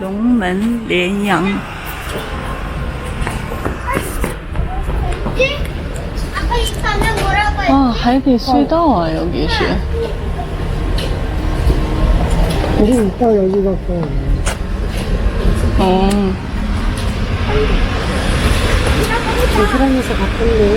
龙门连阳 아까 이 가면 뭐라고 했지? 아, 海底隧道啊, 여기是. 우리 이따 여기 갔어. 어. 베트남에서 갔던데.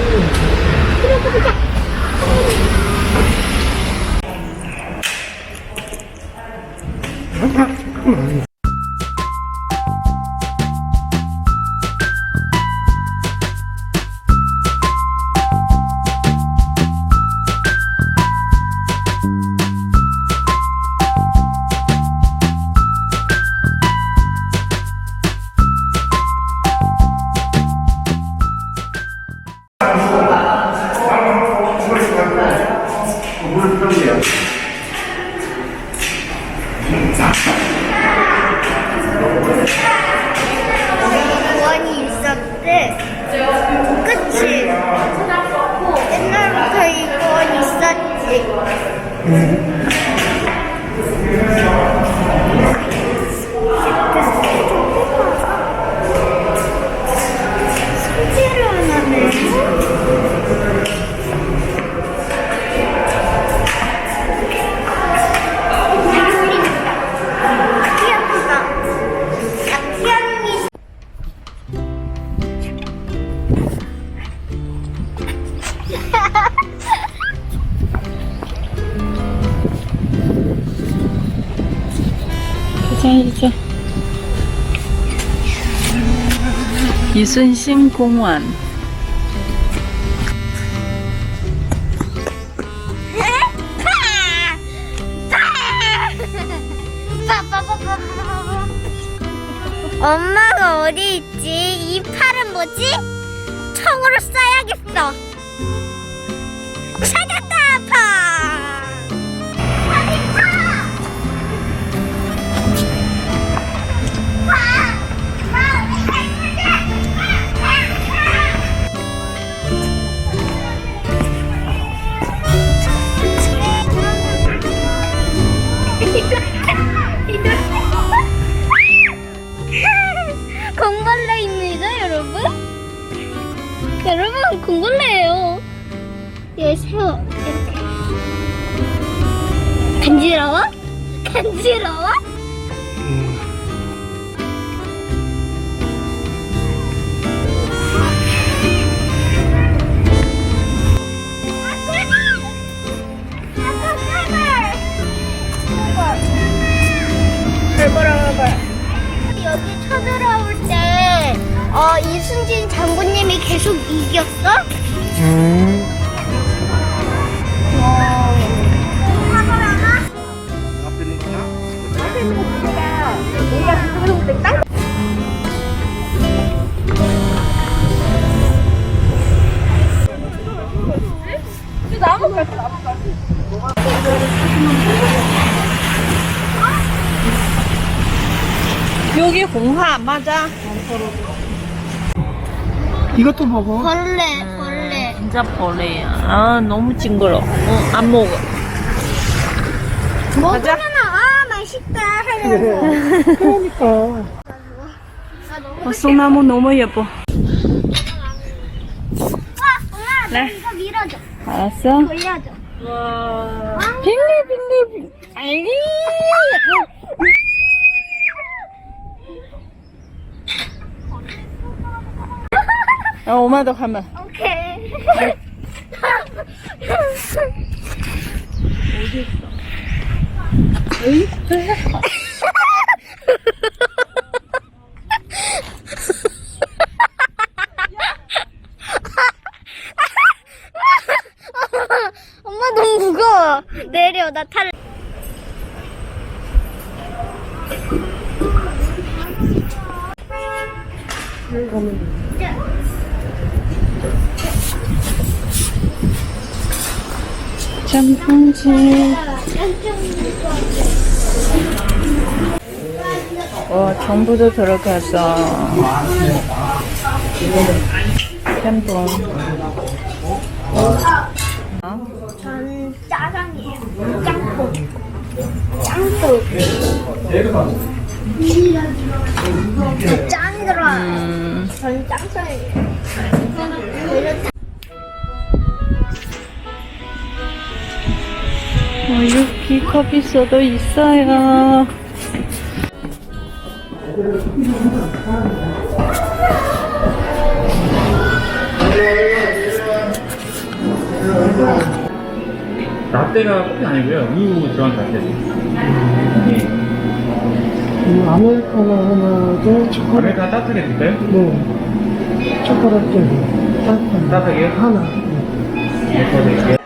원이 있었대. 그치? 옛날부터 이건 있었지. 이제. 이순신 공원. 엄마가 어디 있지? 이 팔은 뭐지? 총으로 쏴야겠어. 공벌레입니다, 여러분. 여러분, 공벌레예요. 얘 세워 이렇게. 간지러워? 간지러워? 여기 쳐들어올 때, 어, 이순진 장군님이 계속 이겼어? 음. 공화 맞아? 이것도 먹어. 벌레, 벌레. 진짜 벌레야. 아, 너무 징그러. 어, 안 먹어. 먹으면, 아, 맛있다. 하는 그러니까. 어, 소나무 너무 예뻐. 와, 엄마, 네. 이거 밀어줘. 알았어? 돌려줘. 빙글빙글. 아이. 어, 엄마도 하면. 오케이. 엄마 너무 무거워. 내려, 나 탈. 짬뽕집. 와, 전부도 들어가서. 짬뽕. 전 짜장이에요. 짬뽕. 짬뽕. 짱 들어와. 음, 전 짱짱이. 우유 컵이 써도 있어요. 라떼가 커피 아니고요. 우유 들어간 라떼. 네. 이 아메리카노 하나에 초콜릿, 아메리카 따뜻하게 드릴까요? 네. 초콜릿 젤리. 따뜻한 거. 따뜻하게요? 하나. 네. 네,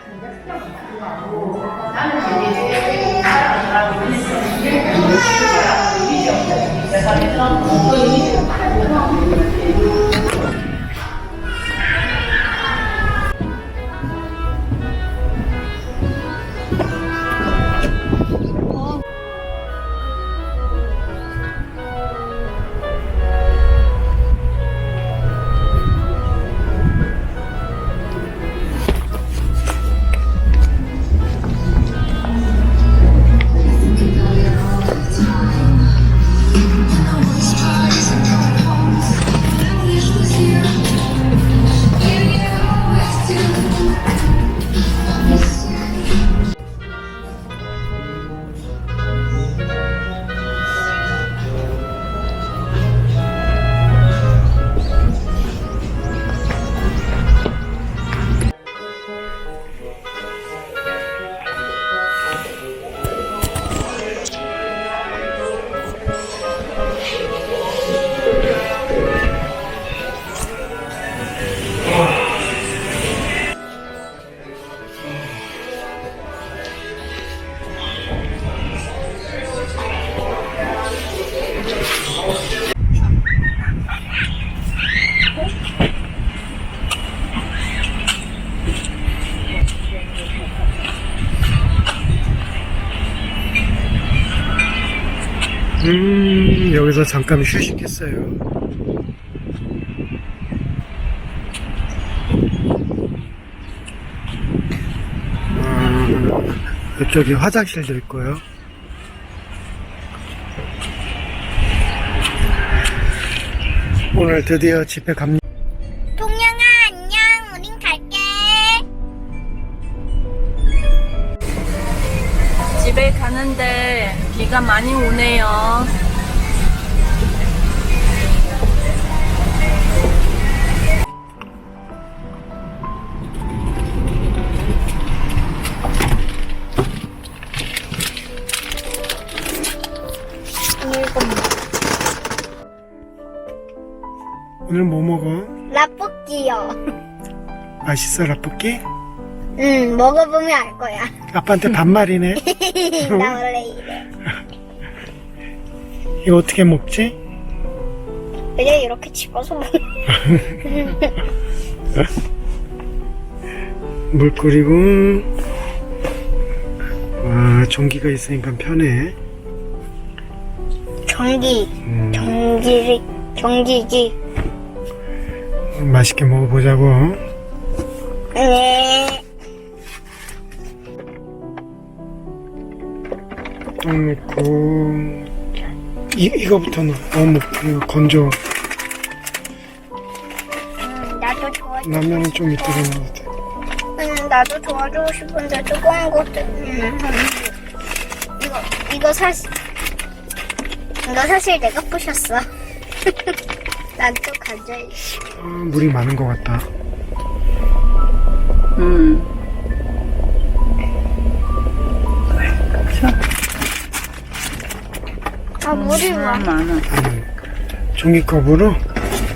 음, 여기서 잠깐 휴식했어요. 아, 이쪽에 화장실도 있고요. 오늘 드디어 집에 갑니다. 오늘 뭐 먹어? 라볶이요. 맛있어, 라볶이? 응 먹어보면 알 거야. 아빠한테 반말이네. 나 원래 이래. 이거 어떻게 먹지? 그냥 이렇게 집어서 먹. 물 끓이고 와 전기가 있으니까 편해 전기, 음, 전기기, 전기기. 맛있게 먹어보자고 네. 똥 넣고 이, 이거부터 넣어 어묵 이거 건조 음, 나도 좋아. 라면은 좀 이따가 넣어도 돼 음, 나도 도와주고 싶은데 뜨거운. 음, 이거 이거 사실 이거 사실 내가 부셨어. 난 또 가져. 아, 물이 많은 것 같다 음. 아 물이 아, 많아. 많아. 종이컵으로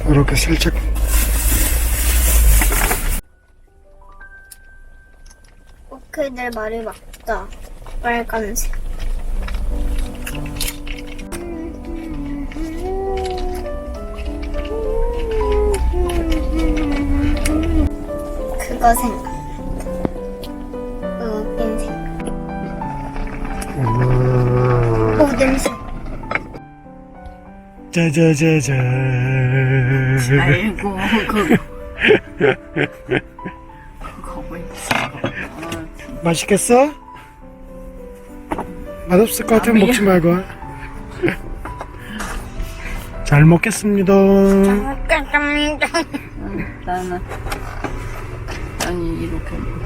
이렇게 살짝 오케이 내 말이 맞다. 빨간색. 거 생각. 어, 웃긴 생각. 음, 오 냄새. 짜자자자 아이고, 그. 그거 왜 있어? 맛있겠어? 맛없을 것 같으면. 먹지 말고 잘 먹겠습니다. 깜깜깜. 나는 아니 이렇게.